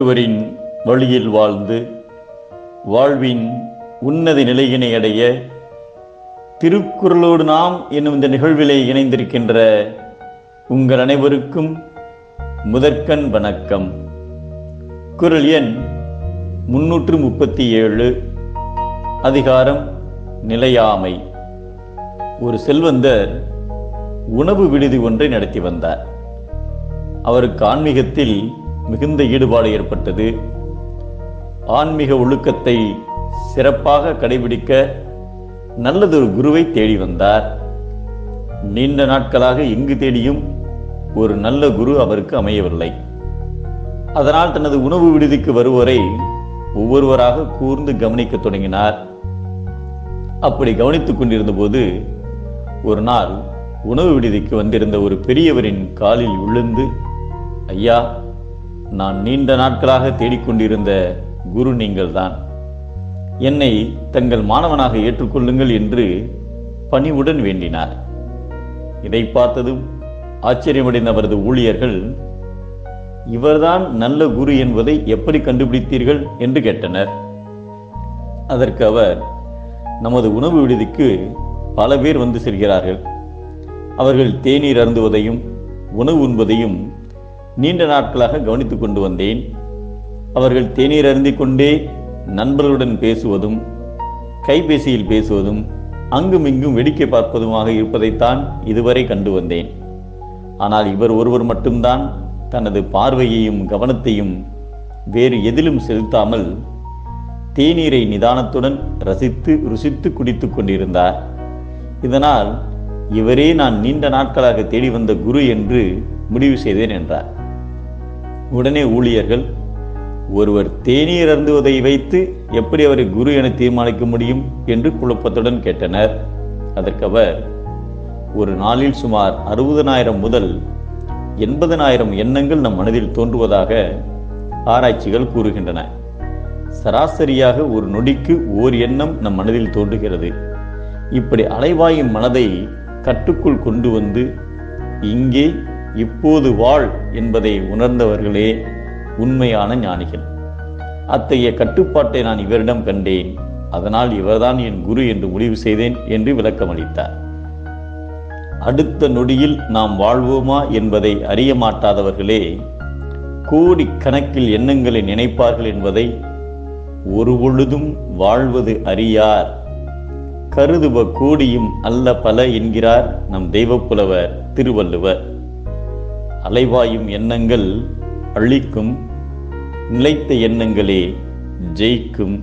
ஒருவரின் வழியில் வாழ்ந்து வாழ்வின் உன்னத நிலையினை அடைய திருக்குறளோடு நாம் என்னும் இந்த நிகழ்விலே இணைந்திருக்கின்ற உங்கள் அனைவருக்கும் முதற்கண் வணக்கம். குரல் எண் முன்னூற்று முப்பத்தி ஏழு அதிகாரம் நிலையாமை. ஒரு செல்வந்தர் உணவு விடுதி ஒன்றை நடத்தி வந்தார். அவருக்கு ஆன்மீகத்தில் மிகுந்த ஈடுபாடு ஏற்பட்டது. ஆன்மீக ஒழுக்கத்தை சிறப்பாக கடைபிடிக்க நல்லதொரு குருவை தேடி வந்தார். நீண்ட நாட்களாக எங்கு தேடியும் ஒரு நல்ல குரு அவருக்கு அமையவில்லை. அதனால் தனது உணவு விடுதிக்கு வருவோரை ஒவ்வொருவராக கூர்ந்து கவனிக்க தொடங்கினார். அப்படி கவனித்துக் கொண்டிருந்த போது ஒரு நாள் உணவு விடுதிக்கு வந்திருந்த ஒரு பெரியவரின் காலில் விழுந்து ஐயா நான் நீண்ட நாட்களாக தேடிக்கொண்டிருந்த குரு நீங்கள்தான். என்னை தங்கள் மாணவனாக ஏற்றுக்கொள்ளுங்கள் என்று பணிவுடன் வேண்டினார். இதை பார்த்ததும் ஆச்சரியமடைந்த அவரது ஊழியர்கள் இவர்தான் நல்ல குரு என்பதை எப்படி கண்டுபிடித்தீர்கள்? என்று கேட்டனர். அதற்கு அவர் நமது உணவு விடுதிக்கு பல பேர் வந்து செல்கிறார்கள். அவர்கள் தேநீர் அருந்துவதையும் உணவு உண்பதையும் நீண்ட நாட்களாக கவனித்துக் கொண்டு வந்தேன். அவர்கள் தேநீர் அருந்திக் கொண்டே நண்பர்களுடன் பேசுவதும் கைபேசியில் பேசுவதும் அங்கும் இங்கும் வேடிக்கை பார்ப்பதுமாக இருப்பதைத்தான் இதுவரை கண்டு வந்தேன். ஆனால் இவர் ஒருவர் மட்டும்தான் தனது பார்வையையும் கவனத்தையும் வேறு எதிலும் செலுத்தாமல் தேநீரை நிதானத்துடன் ரசித்து ருசித்து குடித்துக் கொண்டிருந்தார். இதனால் இவரே நான் நீண்ட நாட்களாக தேடி வந்த குரு என்று முடிவு செய்தேன் என்றார். உடனே ஊழியர்கள் ஒருவர் தேநீர் அருந்துவதை வைத்து எப்படி அவரை குரு என தீர்மானிக்க முடியும் என்று குழப்பத்துடன் கேட்டனர். அதற்கு அவர் ஒரு நாளில் சுமார் அறுபதனாயிரம் முதல் எண்பதனாயிரம் எண்ணங்கள் நம் மனதில் தோன்றுவதாக ஆராய்ச்சிகள் கூறுகின்றன. சராசரியாக ஒரு நொடிக்கு ஓர் எண்ணம் நம் மனதில் தோன்றுகிறது. இப்படி அலைவாயும் மனதை கட்டுக்குள் கொண்டு வந்து இங்கே இப்போது வாழ் என்பதை உணர்ந்தவர்களே உண்மையான ஞானிகள். அத்தகைய கட்டுப்பாட்டை நான் இவரிடம் கண்டேன். அதனால் இவர்தான் என் குரு என்று முடிவு செய்தேன் என்று விளக்கமளித்தார். அடுத்த நொடியில் நாம் வாழ்வோமா என்பதை அறிய மாட்டாதவர்களே கோடி கணக்கில் எண்ணங்களை நினைப்பார்கள் என்பதை ஒரு பொழுதும் வாழ்வது அறியார். கருதுவ கோடியும் அல்ல பல என்கிறார் நம் தெய்வப்புலவர் திருவள்ளுவர். அலைவாயும் எண்ணங்கள் அழிக்கும் நிலைத்த எண்ணங்களே ஜெயிக்கும்.